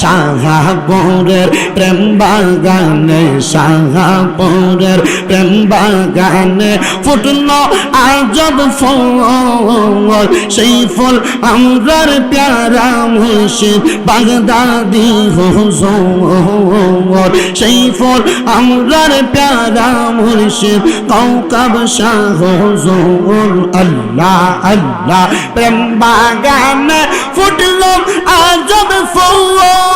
শাহাপুরের প্রেম বাগানে শাহাপুরের প্রেম বাগানে ফুটলো আজব ফল। সেই ফল আমরার প্যারা মুর্শিদ বাগদাদি হুজুর। সেই ফল আমরার প্যারা মুর্শিদ কৌকব শাহ হুজুর। আল্লাহ আল্লাহ, প্রেম বাগানে ফুটলো আজব ফল।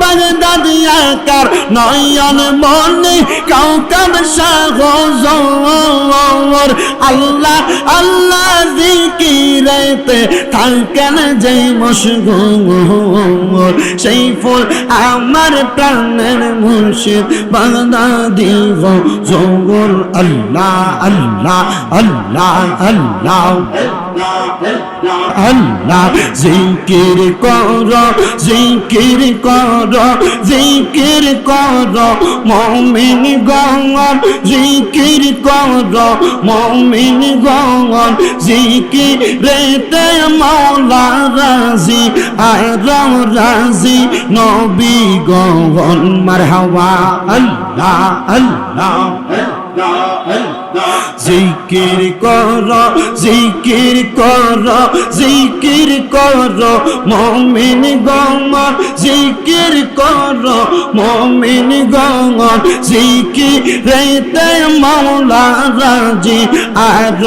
বাগদাদিয়াকার নয়ন মনে কৌকব শাহ হুজুর আল্লাহ আল্লাহ জিকিরেতে থাকেন যে মশগুর সেই ফুল আমার প্রাণের মুর্শিদ, বাগদাদি হুজুর আল্লাহ আল্লাহ আল্লাহ আল্লাহ। আল্লাহ জিকির কর জিকির কর জিকির কর, মমিন গঙ্গন জিকির কর, মমিন গঙ্গন জিকির রেতে মৌলা রাজি, আর রাজি, নবী গঙ্গন মারহাওয়া আল্লাহ আল্লাহ। জিকির কর জিকির কর জিকির কর, মমিন গমন জিকির কর, মমিন গমন জিকির রেতে মাওলা রাজি, আর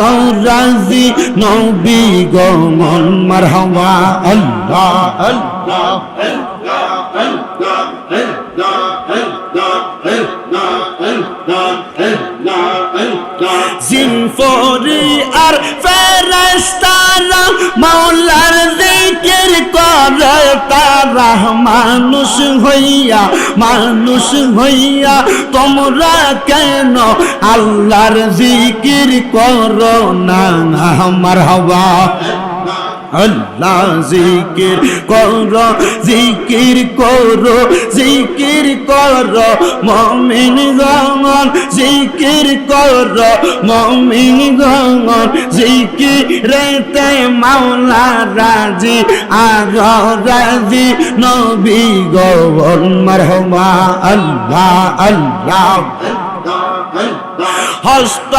রাজি নবী গমন মারহাবা আল্লাহ আল্লাহ। মাওলার জিকির করে তারা মানুষ হইয়া মানুষ হইয়া, তোমরা কেন আল্লাহর জিকির করো না? আমার হওয়া আল্লাহ জিকির করো জিকির করো জিকির করো, মমিন গমন জিকির করো, মমিন গমন জিকির রেতে মাওলা রাজি, আর রাজি, নবী গবন মারহমা, আল্লাহ আল্লাহ। হস্ত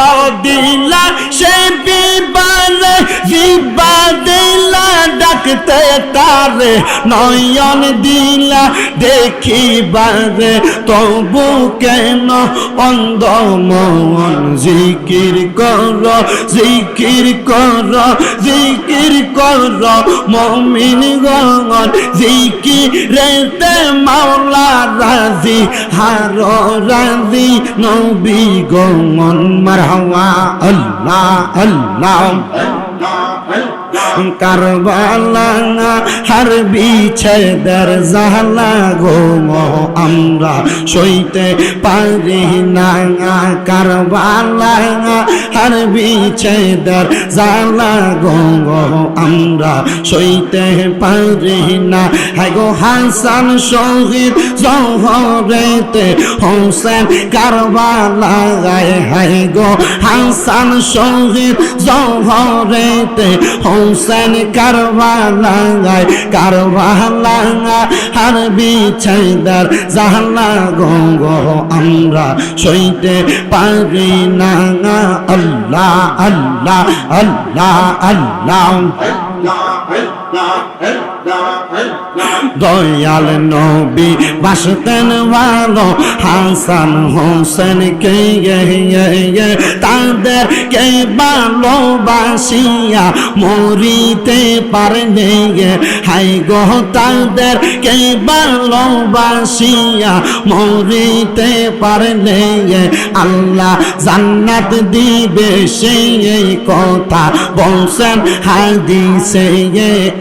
দিলা সে বিবারে বিবা দিলা ডাকতে তারে। নয়ন দিলা দেখিবারে, তবু কেন অন্ধ মন জিকির কর জিকির কর জিকির কর, মমিন গগন। জিকির রেতে মাওলা রাজি, হার রাজি, নবী গমন মারহাওয়া আল্লাহ আল্লাহ। কারবালা হার বিছেদের জালা গো আমরা সইতে পারি না কারবালা হার বিছেদের জালা গো আমরা সইতে পারি না। গো হাসান শহীদ জহরেতে হোসেন কারবালা হাই গো হাসান শহীদ জহরেতে হোসেন কারবালাঙ্গায় কারবালাঙ্গা আর বিছাইদার জাহালা গঙ্গ আমরা সইতে পারি না। আল্লাহ আল্লাহ আল্লাহ আল্লাহ আল্লাহ। দয়াল নবী বাসতেন ভালো, হাসান হোসেন কে তাদের কে ভালোবাসিয়া মরিতে পারলে হাই গো, তাদের কে ভালোবাসিয়া মরিতে পারলে আল্লাহ জান্নাত দিবে সেই কথা বলছেন হাদিসে।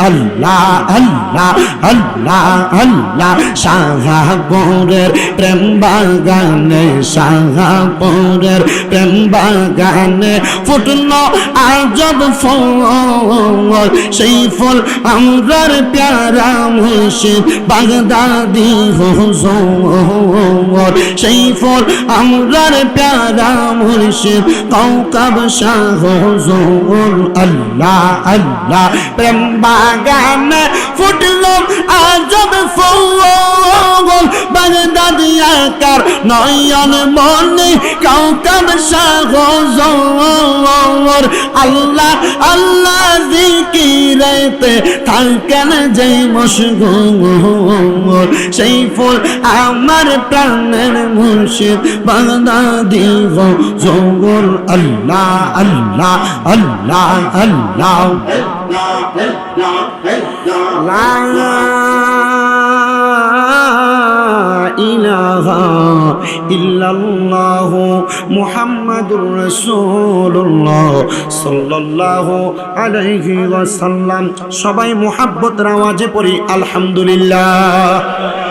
আল্লাহ আল্লাহ আল্লাহ আল্লাহ। শাহাপুরের প্রেম বাগানে শাহাপুরের প্রেম বাগানে ফুটলো আজব ফল। সেই ফল আমরার প্যারা মুর্শিদ বাগদাদি হুজুর। সেই ফল আমরার প্যারা মুর্শিদ কৌকব শাহ হুজুর। আল্লাহ আল্লাহ, প্রেম বাগানে ফুটল আজব ফুল বাগদাদিয়াকার নয়ন মনে কাউকাব সাগর। আল্লাহ আল্লাহ জিকিরেতে থাকেন যে মশগুর সেই ফুল আমার প্রাণের মুর্শিদ, বাগদাদি জোর আল্লাহ আল্লাহ আল্লাহ আল্লাহ। ইল্লাল্লাহু মুহাম্মাদুর রাসূলুল্লাহ সাল্লাল্লাহু আলাইহি ওয়াসাল্লাম। সবাই মুহাব্বত আওয়াজে পড়ি আলহামদুলিল্লাহ।